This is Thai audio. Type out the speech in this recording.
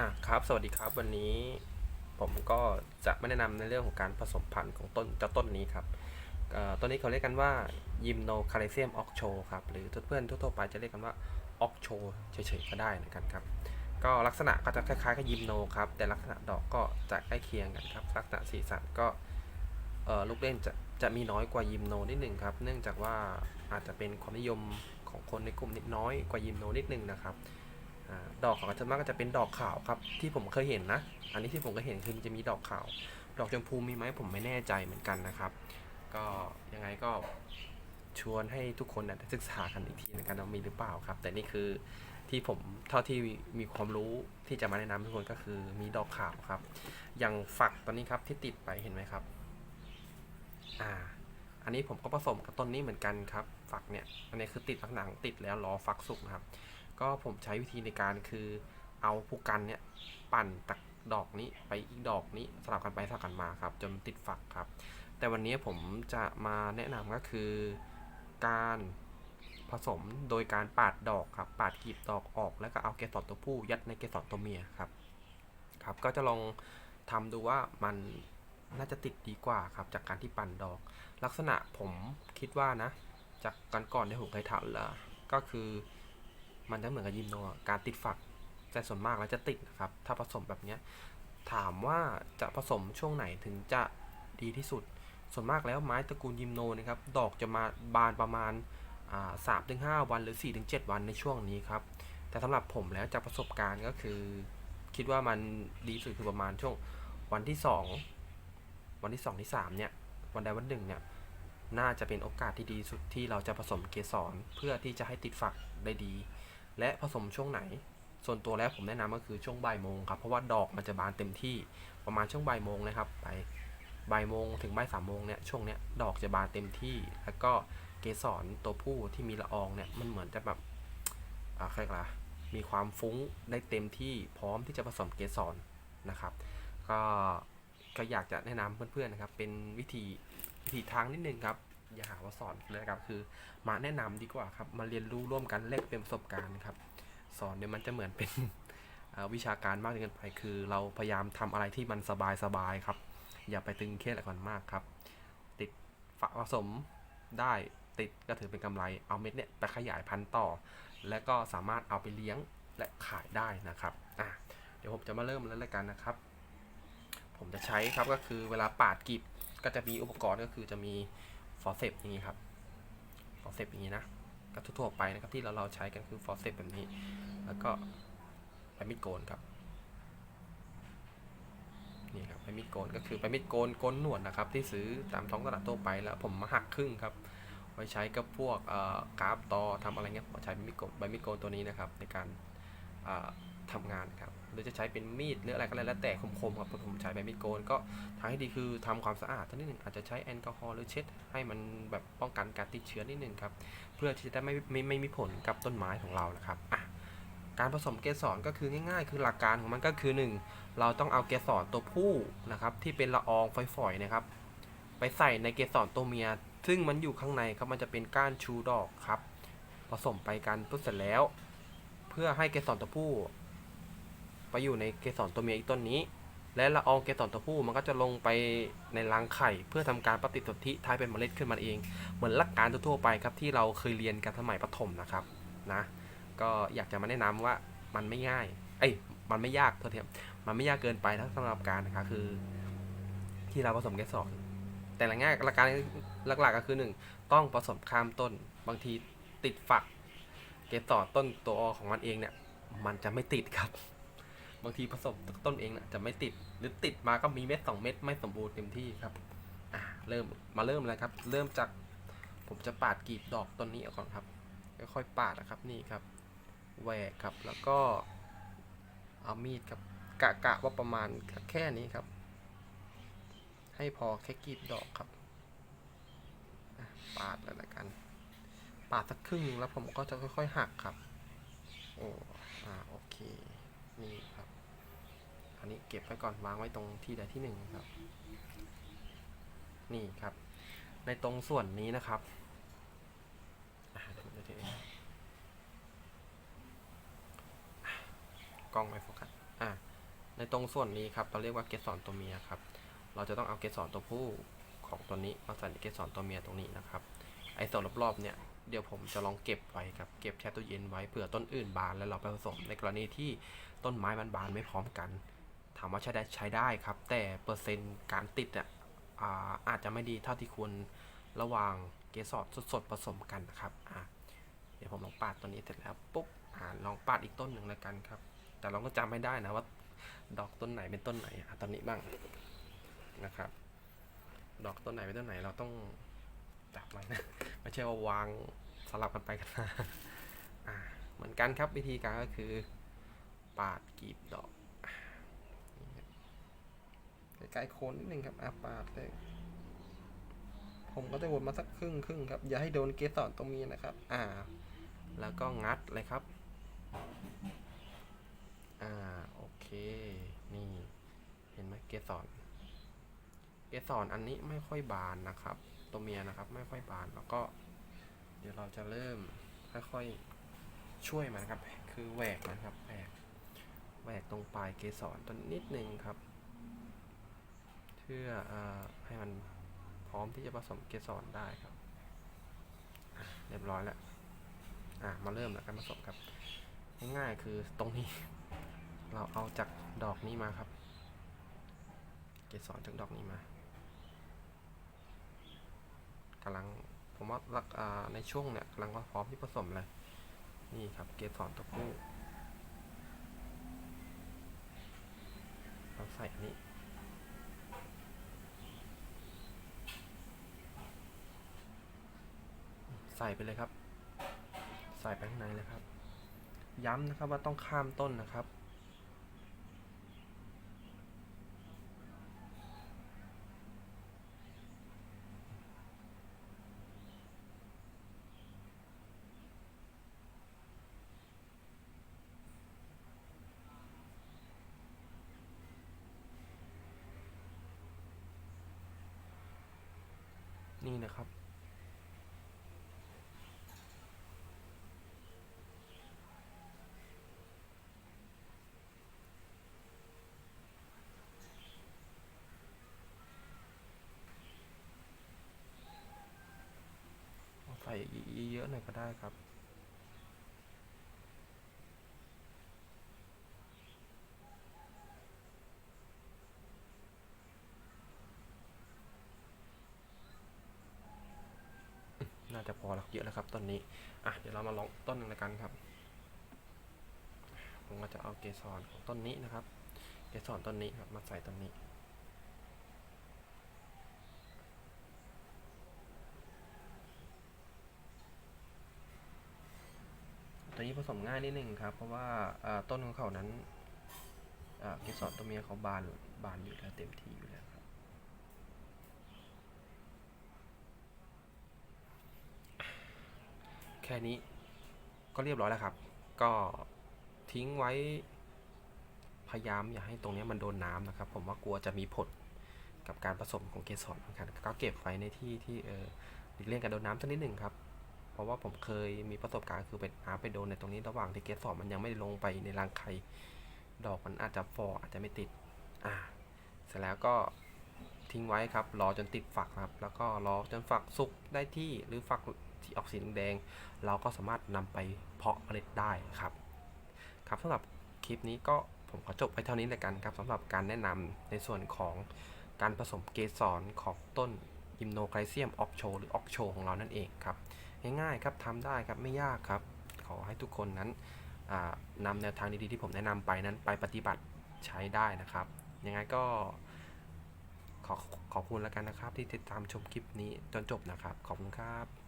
อะครับสวัสดีครับวันนี้ผมก็จะมาแนะนำในเรื่องของการผสมพันธุ์ของต้นเจ้าต้นนี้ครับต้นนี้เขาเรียกกันว่ายิมโนคาเลเซียมออกโชครับหรือเพื่อนๆทั่วๆไปจะเรียกกันว่าออกโชเฉยๆก็ได้นะครับครับก็ลักษณะก็จะคล้ายๆกับยิมโนครับแต่ลักษณะดอกก็จะใกล้เคียงกันครับลักษณะสีสันก็ลูกเล่นจะจะมีน้อยกว่ายิมโนนิดหนึ่งครับเนื่องจากว่าอาจจะเป็นความนิยมของคนในกลุ่มนิดน้อยกว่ายิมโนนิดหนึ่งนะครับ ดอกของอาจารย์มากก็จะเป็นดอกขาวครับ ที่ผมเคยเห็นนะ อันนี้ที่ผมเคยเห็นคือมันจะมีดอกขาว ดอกชมพูมีไหมผมไม่แน่ใจเหมือนกันนะครับ ก็ยังไงก็ชวนให้ทุกคนนะศึกษากันอีกทีในการว่ามีหรือเปล่าครับ แต่นี่คือที่ผมเท่าที่มีความรู้ที่จะมาแนะนำทุกคนก็คือมีดอกขาวครับ อย่างฝักตอนนี้ครับที่ติดไปเห็นไหมครับ อ่า อันนี้ผมก็ผสมกับต้นนี้เหมือนกันครับ ฝักเนี่ย อันนี้คือติดลักษณะของติดแล้วรอฝักสุกนะครับ ก็ผมใช้วิธีในการคือเอาผู้กันเนี่ยปั่นจากดอกนี้ไปอีกดอกนี้สลับกันไปสลับกันมาครับ จนติดฝักครับ แต่วันนี้ผมจะมาแนะนำก็คือการผสมโดยการปาดดอกครับ ปาดกลีบดอกออก แล้วก็เอาเกสรตัวผู้ยัดในเกสรตัวเมียครับ ครับ ก็จะลองทำดูว่ามันน่าจะติดดีกว่าครับ จากการที่ปั่นดอก ลักษณะผมคิดว่านะ จากการก่อนที่ผมเคยทำแล้วก็คือ มันจะเหมือนกับยิมโนการติดฝักแต่ส่วนมากแล้วจะติดนะครับ ถ้าผสมแบบนี้ถามว่าจะผสมช่วงไหนถึงจะดีที่สุด ส่วนมากแล้วไม้ตระกูลยิมโนนะครับ ดอกจะมาบานประมาณสามถึงห้าวันหรือ4ี่ถึงเวันในช่วงนี้ครับ แต่สำหรับผมแล้วจากประสบการณ์ก็คือ คิดว่ามันดีสุดคือประมาณช่วงวันที่2วันที่2ที่3เนี่ย วันใดวันหนึ่งเนี่ย น่าจะเป็นโอกาสที่ดีสุดที่เราจะผสมเกสรเพื่อที่จะให้ติดฝักได้ดี และผสมช่วงไหน ส่วนตัวแล้วผมแนะนำก็คือช่วงบ่ายโมงครับ เพราะว่าดอกมันจะบานเต็มที่ประมาณช่วงบ่ายโมงนะครับ ไปบ่ายโมงถึงบ่ายสามโมงเนี่ยช่วงเนี้ยดอกจะบานเต็มที่ แล้วก็เกสรตัวผู้ที่มีละอองเนี่ยมันเหมือนจะแบบอ่าใครกล่ะมีความฟุ้งได้เต็มที่พร้อมที่จะผสมเกสรนะครับ ก็ก็อยากจะแนะนำเพื่อนๆนะครับ เป็นวิธีวิธีทางนิดนึงครับ อย่าหาว่าสอนนะครับคือ มาแนะนำดีกว่าครับ มาเรียนรู้ร่วมกันแลกเปลี่ยนประสบการณ์ครับ สอนเนี่ยมันจะเหมือนเป็นวิชาการมากจนเกินไปคือ เราพยายามทำอะไรที่มันสบายสบายครับ อย่าไปตึงเครียดอะไรก่อนมากครับ ติดฝผสมได้ติดก็ถือเป็นกำไรเอาเม็ดเนี่ยไปขยายพันธุ์ต่อ และก็สามารถเอาไปเลี้ยงและขายได้นะครับอะเดี๋ยวผมจะมาเริ่มแล้วละกันนะครับ ผมจะใช้ครับก็คือเวลาปาดกลีบก็จะมีอุปกรณ์ก็คือจะมี ฟอร์เซปอย่างนี้ครับฟอร์เซปอย่างนี้นะก็ทั่วๆไปนะครับที่เราเราใช้กันคือฟอร์เซปแบบนี้ แล้วก็ไปมิดโกนครับนี่ครับไปมิดโกนก็คือไปมิดโกนโกนหนวดนะครับ ที่ซื้อตามท้องตลาดทั่วไปแล้วผมมาหักครึ่งครับไว้ใช้กับพวกกราฟตอทำอะไรเงี้ยผมใช้ใบมิดโกนใบมิดโกนตัวนี้นะครับในการ ทำงานครับหรือจะใช้เป็นมีดหรืออะไรก็แล้วแต่คมๆครับผมใช้ใบมิดโกนก็ทางที่ดีคือทำความสะอาดนิดหนึ่งอาจจะใช้แอลกอฮอล์หรือเช็ดให้มันแบบป้องกันการติดเชื้อนิดหนึ่งครับเพื่อที่จะได้ไม่ไม่ไม่มีผลกับต้นไม้ของเรานะครับอะการผสมเกสรก็คือง่ายๆ คือหลักการของมันก็คือ 1 เราต้องเอาเกสรตัวผู้นะครับที่เป็นละอองฝอยๆนะครับ ไปใส่ในเกสรตัวเมีย ซึ่งมันอยู่ข้างในครับมันจะเป็นก้านชูดอกครับ ผสมไปกันเสร็จแล้ว เพื่อให้เกสรตัวผู้ ไปอยู่ในเกสรตัวเมียอีกต้นนี้ และละอองเกสรตัวผู้มันก็จะลงไปในรังไข่ เพื่อทำการปฏิสนธิท้ายเป็นเมล็ดขึ้นมาเอง เหมือนหลักการทั่วไปครับที่เราเคยเรียนกันสมัยประถมนะครับนะก็อยากจะมาแนะนำว่ามันไม่ง่ายเอ้ยมันไม่ยากโทษทีครับมันไม่ยากเกินไปทั้งสำหรับการนะครับคือ ที่เราผสมเกสรแต่ละง่ายหลักการหลักๆก็คือหนึ่งต้องผสมข้ามต้น บางทีติดฝัก เกสรต้นตัวอของมันเองเนี่ย มันจะไม่ติดครับ บางทีผสมต้นเองน่ะจะไม่ติดหรือติดมาก็มีเม็ดสองเม็ดไม่สมบูรณ์เต็มที่ครับอ่าเริ่มมาเริ่มเลยครับ เริ่มจากผมจะปาดกลีบดอกต้นนี้ออกก่อนครับค่อยๆปาดนะครับนี่ครับแหวกครับแล้วก็เอามีดครับกะกะว่าประมาณแค่นี้ครับ ให้พอแค่กลีบดอกครับปาดแล้วละกัน ปาดสักครึ่งนึงแล้วผมก็จะค่อย ๆ หักครับ โอ้อ่าโอเค นี่ครับ อันนี้เก็บไว้ก่อนวางไว้ตรงที่ใดที่หนึ่งครับ นี่ครับ ในตรงส่วนนี้นะครับอ่าเดี๋ยวจะเองอะกล้องไม่โฟกัสอ่าในตรงส่วนนี้ครับ เราเรียกว่าเกสรตัวเมียครับ เราจะต้องเอาเกสรตัวผู้ของตัวนี้มาใส่ในเกสรตัวเมียตรงนี้นะครับ ไอ้ส่วนรอบๆเนี่ยเดี๋ยวผมจะลองเก็บไว้ครับ เก็บแช่ตู้เย็นไว้เผื่อต้นอื่นบานแล้วเราไปผสมในกรณีที่ต้นไม้มันบานไม่พร้อมกัน ถามว่าใช้ได้ใช้ได้ครับ แต่เปอร์เซ็นต์การติดอะอาจจะไม่ดีเท่าที่ควรระหว่างเกสรสดๆผสมกันนะครับอะเดี๋ยวผมลองปาดตัวนี้เสร็จแล้วปุ๊บอ่าลองปาดอีกต้นหนึ่งแล้วกันครับ แต่เราก็จำไม่ได้นะว่าดอกต้นไหนเป็นต้นไหนอะตอนนี้บ้างนะครับ ดอกต้นไหนเป็นต้นไหนเราต้องจับไว้นะไม่ใช่ว่าวางสลับกันไปกันมาอ่าเหมือนกันครับวิธีการก็คือ ปาดกีบดอก ใกลๆโคนนิดนึงครับอะปาดเลยผมก็จะวนมาสักครึ่งครึ่งครับ อย่าให้โดนเกสรตรงนี้นะครับ อ่า แล้วก็งัดเลยครับ อ่า โอเค นี่ เห็นไหมเกสร เกสรอันนี้ไม่ค่อยบานนะครับ ตัวเมียนะครับ ไม่ค่อยบาน แล้วก็ เดี๋ยวเราจะเริ่มค่อยๆ ช่วยมันครับ คือแหวกมันครับ แหวก แหวกตรงปลายเกสรต้นนิดนึงครับ พื่ออให้มันพร้อมที่จะผสมเกสรได้ครับ เรียบร้อยแล้วอะมาเริ่มแล้วการผสมครับ ง่ายๆคือตรงนี้ เราเอาจากดอกนี้มาครับ เกสรจากดอกนี้มากำลังผมว่าในช่วงเนี่ยกำลังพร้อมที่ผสมเลย นี่ครับเกสรตัวผู้เราใส่อันนี้ ใส่ไปเลยครับ ใส่ไปข้างในเลยครับ ย้ำนะครับว่าต้องข้ามต้นนะครับ นี่นะครับ ใส่เยอะๆหน่อยก็ได้ครับน่าจะพอแล้วเยอะแล้วครับต้นนี้ อะ เดี๋ยวเรามาลองต้นหนึ่งแล้วกันครับ ผมก็จะเอาเกสรของต้นนี้นะครับ เกสรต้นนี้ครับ มาใส่ต้นนี้ ตัวนี้ผสมง่ายนิดนึงครับ เพราะว่าต้นของเขานั้นเกสรตัวเมียเขาบานบานอยู่แล้วเต็มที่อยู่แล้วครับ แค่นี้ก็เรียบร้อยแล้วครับ ก็ทิ้งไว้พยายามอย่าให้ตรงนี้มันโดนน้ำนะครับ ผมว่ากลัวจะมีผลกับการผสมของเกสรเหมือนกันก็เก็บไว้ในที่ที่เออหลีกเลี่ยงการโดนน้ำสักนิดหนึ่งครับ ราะว่าผมเคยมีประสบการณ์คือเป็นน้ำไปโดนในตรงนี้ระหว่างที่เกสรมันยังไม่ลงไปในรังไข่ดอกมันอาจจะฟออาจจะไม่ติดอ่าเสร็จแล้วก็ทิ้งไว้ครับ รอจนติดฝักครับ แล้วก็รอจนฝักสุกได้ที่หรือฝักที่ออกสีแดง เราก็สามารถนำไปเพาะเมล็ดได้ครับ ครับสำหรับคลิปนี้ก็ผมขอจบไปเท่านี้เลยกันครับสำหรับการแนะนำในส่วนของการผสมเกสรของต้นยิมโนไคลเซียมออกโชหรือออกโชของเรานั่นเองครับ ง่ายๆครับทำได้ครับไม่ยากครับ ขอให้ทุกคนนั้นนำแนวทางดีๆที่ผมแนะนำไปนั้นไปปฏิบัติใช้ได้นะครับ ยังไงก็ขอขอบคุณแล้วกันนะครับ ที่ติดตามชมคลิปนี้จนจบนะครับ ขอบคุณครับ